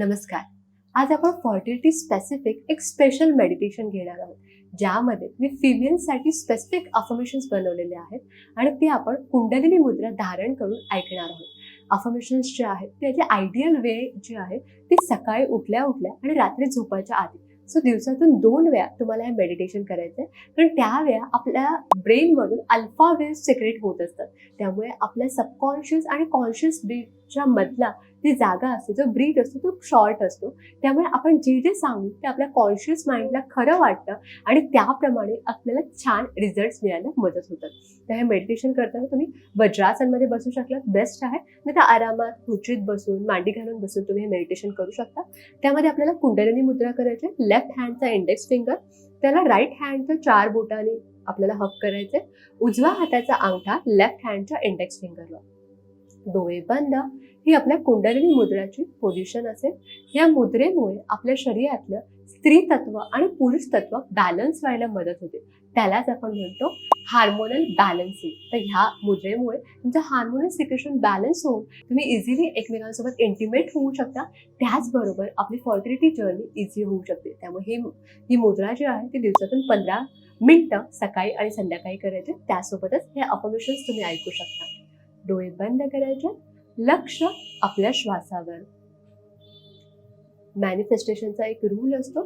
नमस्कार. आज आपण फर्टिलिटी स्पेसिफिक एक स्पेशल मेडिटेशन घेणार आहोत. ज्यामध्ये मी फिमेलसाठी स्पेसिफिक अफर्मेशन्स बनवलेले आहेत आणि ते आपण कुंडलिनी मुद्रा धारण करून ऐकणार आहोत. अफर्मेशन्स जे आहेत त्याचे आयडियल वे जे आहे ते सकाळी उठल्या उठल्या आणि रात्री झोपायच्या आधी. सो दिवसातून दोन वेळा तुम्हाला हे मेडिटेशन करायचं आहे कारण त्यावेळा आपल्या ब्रेनमधून अल्फा वेव्ह सिक्रेट होत असतात. त्यामुळे आपल्या सबकॉन्शियस आणि कॉन्शियस बीच्या मधला जी जागा असते जो ब्रीड असतो तो शॉर्ट असतो. त्यामुळे आपण जे जे सांगू ते आपल्या कॉन्शियस माइंडला खरं वाटतं आणि त्याप्रमाणे आपल्याला छान रिझल्ट्स मिळायला मदत होतात. तर हे मेडिटेशन करताना तुम्ही वज्रासनमध्ये बसू शकलात बेस्ट आहे. नाही तर आरामात खुर्चीत बसून मांडी घालून बसून तुम्ही हे मेडिटेशन करू शकता. त्यामध्ये आपल्याला कुंडलिनी मुद्रा करायची लेफ्ट हँडचा इंडेक्स फिंगर त्याला राईट हँडच्या चार बोटाने आपल्याला हक करायचे उजव्या हाताचा अंगठा लेफ्ट हँडच्या इंडेक्स फिंगरवर डोळे बंद ही आपल्या कुंडलिनी मुद्राची पोझिशन असेल. या मुद्रेमुळे आपल्या शरीरातलं स्त्री तत्व आणि पुरुष तत्व बॅलन्स व्हायला मदत होते. त्यालाच आपण म्हणतो हार्मोनल बॅलन्सिंग तर ह्या मुद्रेमुळे तुमचं हार्मोनल सिक्रेशन बॅलन्स होऊन तुम्ही इझिली एकमेकांसोबत इंटिमेट होऊ शकता. त्याचबरोबर आपली फर्टिलिटी जर्नी इझी होऊ शकते. त्यामुळे हे ही मुद्रा जी आहे ती दिवसातून पंधरा मिनटं सकाळी आणि संध्याकाळी करायचे. त्यासोबतच हे अफर्मेशन्स तुम्ही ऐकू शकता. डोळे बंद करायचे लक्ष आपल्या श्वासावर. मॅनिफेस्टेशनचा एक रूल असतो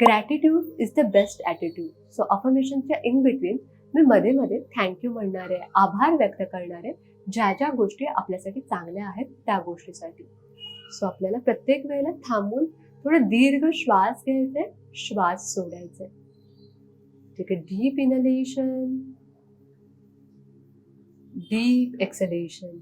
gratitude is the best attitude so अफर्मेशनच्या in between मी मध्ये मध्ये थँक्यू म्हणणारे आभार व्यक्त करणारे ज्या ज्या गोष्टी आपल्यासाठी चांगल्या आहेत त्या गोष्टीसाठी. सो आपल्याला प्रत्येक वेळेला थांबून थोडं दीर्घ श्वास घ्यायचे श्वास सोडायचे ठीक आहे डीप इनलेशन डीप exhalation.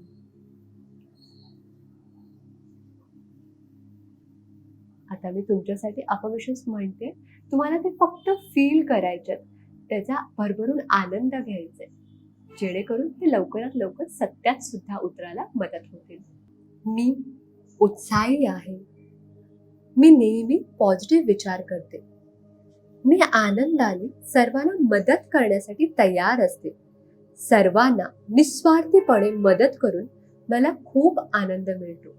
आता मी तुमच्यासाठी अफर्मेशन्स म्हणते तुम्हाला ते फक्त फील करायचे त्याचा भरभरून आनंद घ्यायचा जेणेकरून ते लवकरात लवकर सत्यात सुद्धा उतरायला मदत होतील. मी उत्साही आहे. मी नेहमी पॉझिटिव्ह विचार करते. मी आनंदाने सर्वांना मदत करण्यासाठी तयार असते. सर्वांना निस्वार्थीपणे मदत करून मला खूप आनंद मिळतो.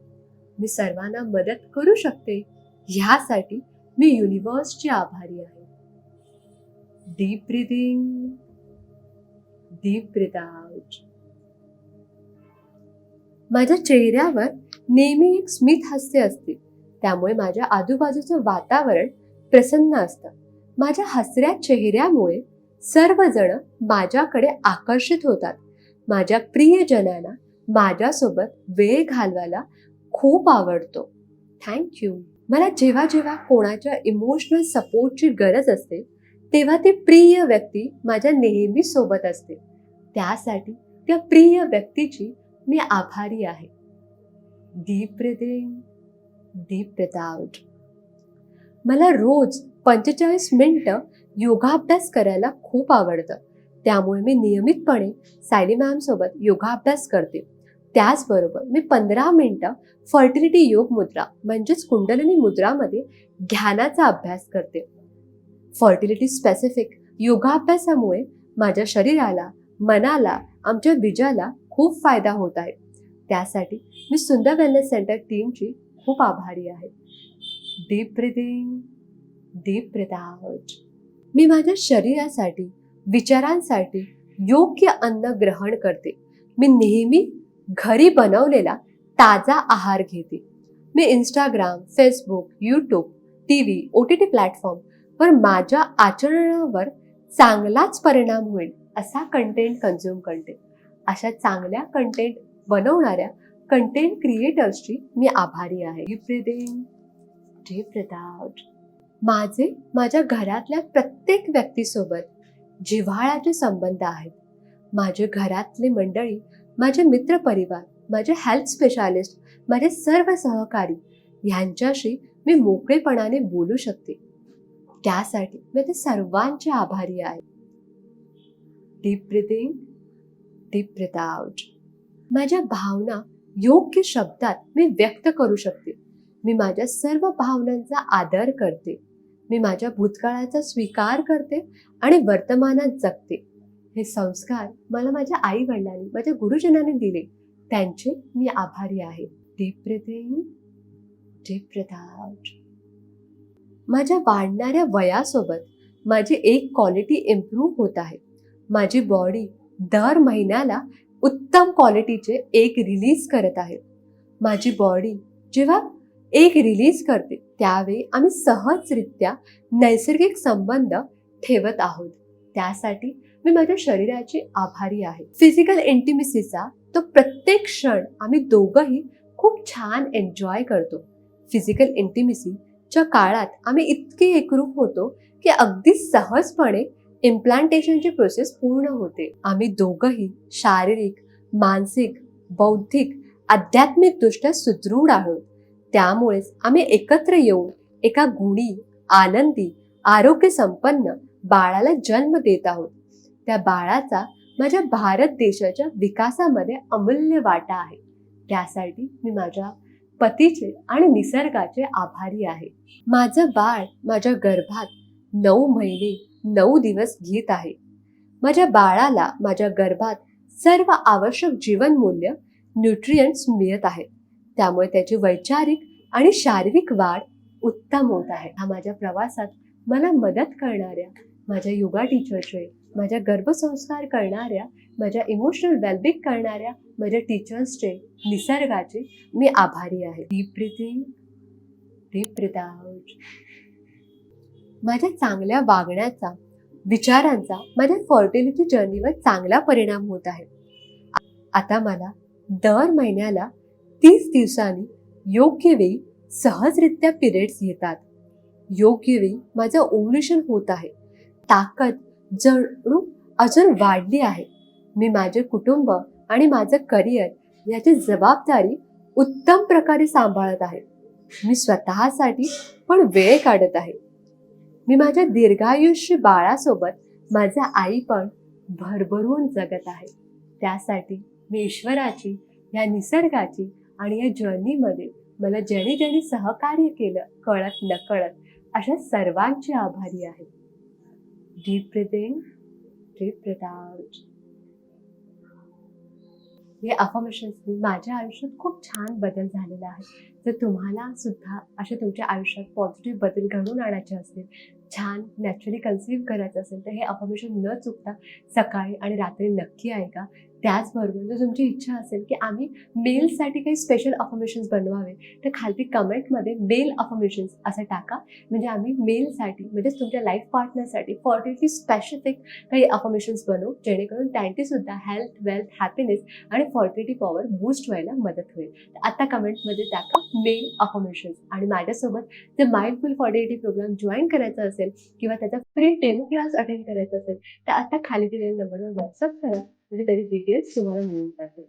मी सर्वांना मदत करू शकते? ह्यासाठी मी युनिवर्सची आभारी आहे. Deep breathing deep breath out माझ्या चेहऱ्यावर नेहमी एक स्मित हास्य असते. त्यामुळे माझ्या आजूबाजूचं वातावरण प्रसन्न असतं. माझ्या हसऱ्या चेहऱ्यामुळे सर्वजण माझ्याकडे आकर्षित होतात. माझ्या प्रियजनांना माझ्यासोबत वेळ घालवायला खूप आवडतो. थँक्यू मला जेव्हा जेव्हा कोणाच्या इमोशनल सपोर्टची गरज असते तेव्हा ती प्रिय व्यक्ती माझ्या नेहमी सोबत असते. त्यासाठी त्या प्रिय व्यक्तीची मी आभारी आहे. डीप ब्रिदिंग डीप विदाउट मला रोज पंचेचाळीस मिनटं योगाभ्यास करायला खूप आवडतं. त्यामुळे मी नियमितपणे सायली मॅमसोबत योगाभ्यास करते. त्याचबरोबर मी पंधरा मिनटं फर्टिलिटी योग मुद्रा म्हणजेच कुंडलिनी मुद्रामध्ये ध्यानाचा अभ्यास करते. फर्टिलिटी स्पेसिफिक योगाभ्यासामुळे माझ्या शरीराला मनाला आमच्या बीजाला खूप फायदा होत आहे. त्यासाठी मी सुंदर वेलनेस सेंटर टीमची खूप आभारी आहे. Deep breathing deep breath out मी माझ्या शरीरासाठी विचारांसाठी योग्य अन्न ग्रहण करते. मी नेहमी घरी बनवलेला ताजा आहार घेते. मी Instagram Facebook YouTube T V O T T platform वर माझ्या आचरणावर चांगलाच परिणाम होईल असा कंटेंट कन्झ्युम करते. अशा चांगल्या कंटेंट बनवणाऱ्या कंटेंट क्रिएटर्सची मी आभारी आहे. Breathing deep Pratap. आउट माझे माझ्या घरातल्या प्रत्येक व्यक्तीसोबत जिव्हाळ्याचे संबंध आहेत. माझे घरातले मंडळी माझे मित्रपरिवार माझे हेल्थ स्पेशालिस्ट माझे सर्व सहकारी ह्यांच्याशी मी मोकळेपणाने बोलू शकते. त्यासाठी मी ते सर्वांचे आभारी आहे. Deep breathing deep breath out माझ्या भावना योग्य शब्दात मी व्यक्त करू शकते. मी माझ्या सर्व भावनांचा आदर करते. मी माझ्या भूतकाळाचा स्वीकार करते आणि वर्तमानात जगते. हे संस्कार मला माझ्या आई वडिलांनी माझ्या गुरुजनांनी दिले. त्यांचे मी आभारी आहे. माझ्या वाढणाऱ्या वयासोबत माझी एक क्वालिटी इम्प्रूव्ह होत आहे. माझी बॉडी दर महिन्याला उत्तम क्वालिटीचे एक रिलीज करत आहे. माझी बॉडी जेव्हा एक रिलीज करते. त्यावेळी आम्ही सहजरित्या नैसर्गिक संबंध ठेवत आहोत. त्यासाठी मी माझ्या शरीराची आभारी आहे. फिजिकल इंटिमिसीचा तो प्रत्येक क्षण आम्ही दोघंही खूप छान एन्जॉय करतो. फिजिकल इंटिमिसीच्या काळात आम्ही इतके एकरूप होतो की अगदी सहजपणे इम्प्लांटेशनची प्रोसेस पूर्ण होते. आम्ही दोघंही शारीरिक मानसिक बौद्धिक आध्यात्मिकदृष्ट्या सुदृढ आहोत. त्यामुळेच आम्ही एकत्र येऊन एका गुणी आनंदी आरोग्य संपन्न बाळाला जन्म देत आहोत. त्या बाळाचा माझ्या भारत देशाच्या विकासामध्ये अमूल्य वाटा आहे. त्यासाठी मी माझ्या पतीचे आणि निसर्गाचे आभारी आहे. माझं बाळ माझ्या गर्भात नऊ महिने नऊ दिवस घेत आहे. माझ्या बाळाला माझ्या गर्भात सर्व आवश्यक जीवनमूल्य न्यूट्रियंट्स मिळत आहेत. त्यामुळे त्याची वैचारिक आणि शारीरिक वाढ उत्तम होत आहे. हा माझ्या प्रवासात मला मदत करणाऱ्या माझ्या योगा टीचरचे माझ्या गर्भसंस्कार करणाऱ्या माझ्या इमोशनल वेलबिंग करणाऱ्या माझ्या टीचर्सचे निसर्गाचे मी आभारी आहे. डीप ब्रिथिंग डीप ब्रिथ माझ्या चांगल्या वागण्याचा विचारांचा माझ्या फर्टिलिटी जर्नीवर चांगला परिणाम होत आहे. आता मला दर महिन्याला तीस दिवसांनी योग्य वेळी सहजरित्या पिरियड्स येतात योग्य वेळी माझं ओव्ह्युलेशन होत आहे. ताकद जणू अजून वाढली आहे. मी माझे कुटुंब आणि माझं करिअर याची जबाबदारी उत्तम प्रकारे सांभाळत आहे. मी स्वतःसाठी पण वेळ काढत आहे. मी माझ्या दीर्घायुष्य बाळासोबत माझं आई पण भरभरून जगत आहे. त्यासाठी मी ईश्वराची या निसर्गाची आणि या जर्नीमध्ये मला ज्याने ज्याने सहकार्य केलं कळत नकळत अशा सर्वांचे आभारी आहे. Deep breathing deep breath out हे अफर्मेशन्सनी माझ्या आयुष्यात खूप छान बदल झालेला आहे. जर तुम्हाला सुद्धा असे तुमच्या आयुष्यात पॉझिटिव्ह बदल घडवून आणायचे असतील छान नॅचरली कन्सिव्ह करायचं असेल तर हे अफर्मेशन न चुकता सकाळी आणि रात्री नक्की ऐका. त्याचबरोबर जर तुमची इच्छा असेल की आम्ही मेलसाठी काही स्पेशल अफर्मेशन्स बनवावे तर खालती कमेंटमध्ये मेल अफर्मेशन्स असं टाका. म्हणजे आम्ही मेलसाठी म्हणजेच तुमच्या लाईफ पार्टनरसाठी फॉर्टिलिटी स्पेसिफिक काही अफर्मेशन्स बनवू जेणेकरून त्यांचीसुद्धा हेल्थ वेल्थ हॅपीनेस आणि फॉर्टिलिटी पॉवर बूस्ट व्हायला मदत होईल. तर आता कमेंटमध्ये टाका मेल अफर्मेशन्स आणि माझ्यासोबत जर माइंडफुल फॉर्टिलिटी प्रोग्राम जॉईन करायचा असेल किंवा त्याचा फ्री टेन क्लास अटेंड करायचा असेल तर आता खाली दिलेल्या नंबरवर व्हॉट्सअप करा. म्हणजे त्याची डिटेल्स तुम्हाला मिळून जातील